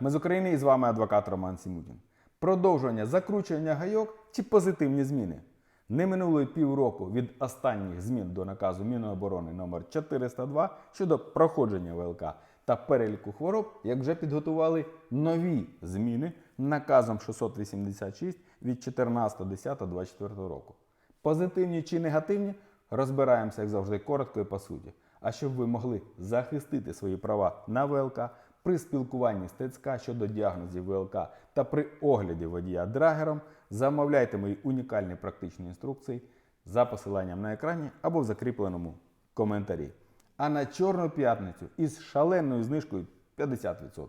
Ми з України і з вами адвокат Роман Сімутін. Продовження закручування гайок чи позитивні зміни. Не минуло півроку від останніх змін до наказу Міноборони номер 402 щодо проходження ВЛК та переліку хвороб, як вже підготували нові зміни наказом 686 від 14.10.24 року. Позитивні чи негативні розбираємося, як завжди, коротко і по суті. А щоб ви могли захистити свої права на ВЛК при спілкуванні з ТЦК щодо діагнозів ВЛК та при огляді водія драгером, замовляйте мої унікальні практичні інструкції за посиланням на екрані або в закріпленому коментарі. А на Чорну п'ятницю із шаленою знижкою 50%.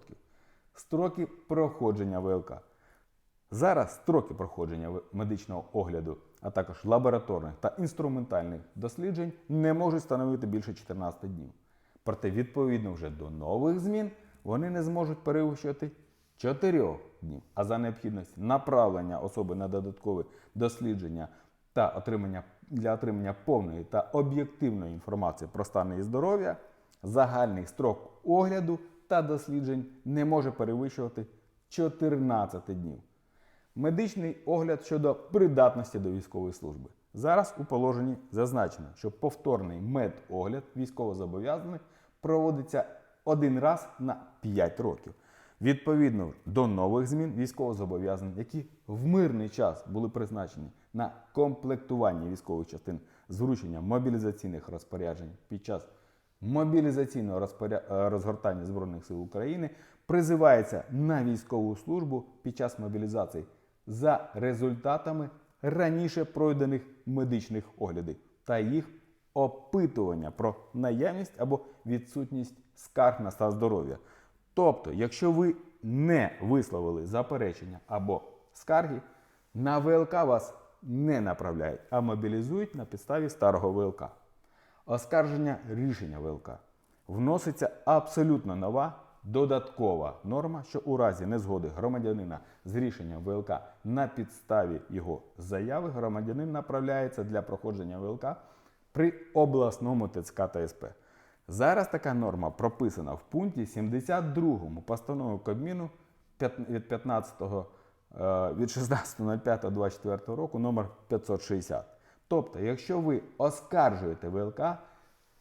Строки проходження ВЛК. Зараз строки проходження медичного огляду, а також лабораторних та інструментальних досліджень не можуть становити більше 14 днів. Проте, відповідно вже до нових змін, вони не зможуть перевищувати 4 днів. А за необхідності направлення особи на додаткове дослідження та отримання для отримання повної та об'єктивної інформації про стан її здоров'я, загальний строк огляду та досліджень не може перевищувати 14 днів. Медичний огляд щодо придатності до військової служби. Зараз у положенні зазначено, що повторний медогляд військовозобов'язаних проводиться один раз на 5 років. Відповідно до нових змін військовозобов'язані, які в мирний час були призначені на комплектування військових частин з врученням мобілізаційних розпоряджень під час мобілізаційного розпоря... е, розгортання Збройних сил України призивається на військову службу під час мобілізації за результатами раніше пройдених медичних оглядів та їх опитування про наявність або відсутність скарг на стан здоров'я. Тобто, якщо ви не висловили заперечення або скарги, на ВЛК вас не направляють, а мобілізують на підставі старого ВЛК. Оскарження рішення ВЛК. Вноситься абсолютно нова додаткова норма, що у разі незгоди громадянина з рішенням ВЛК на підставі його заяви громадянин направляється для проходження ВЛК при обласному ТЦК та СП. Зараз така норма прописана в пункті 72 постанови Кабміну від 15 е, від 16.05.24 року номер 560. Тобто, якщо ви оскаржуєте ВЛК,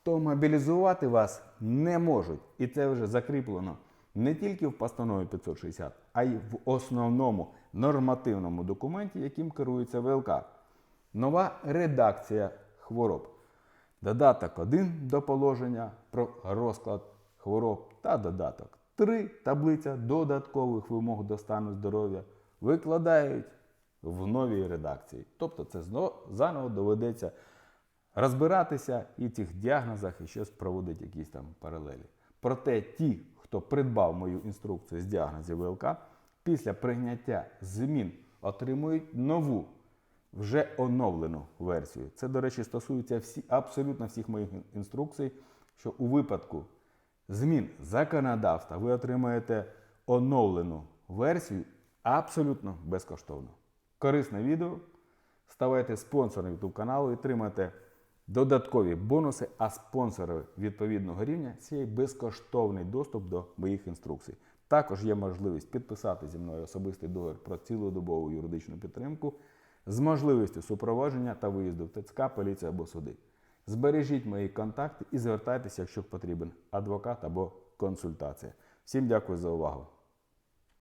то мобілізувати вас не можуть. І це вже закріплено не тільки в постанові 560, а й в основному нормативному документі, яким керується ВЛК. Нова редакція хвороб. Додаток 1 до положення про розклад хвороб та додаток 3 таблиця додаткових вимог до стану здоров'я викладають в новій редакції. Тобто це заново доведеться розбиратися і в цих діагнозах і щось проводить якісь там паралелі. Проте ті, хто придбав мою інструкцію з діагнозів ВЛК, після прийняття змін отримують нову, вже оновлену версію. Це, до речі, стосується всі, абсолютно всіх моїх інструкцій, що у випадку змін законодавства ви отримаєте оновлену версію абсолютно безкоштовно. Корисне відео. Ставайте спонсором YouTube каналу і отримайте додаткові бонуси, а спонсори відповідного рівня це є безкоштовний доступ до моїх інструкцій. Також є можливість підписати зі мною особистий договір про цілодобову юридичну підтримку з можливістю супроводження та виїзду в ТЦК, поліцію або суди. Збережіть мої контакти і звертайтеся, якщо потрібен адвокат або консультація. Всім дякую за увагу.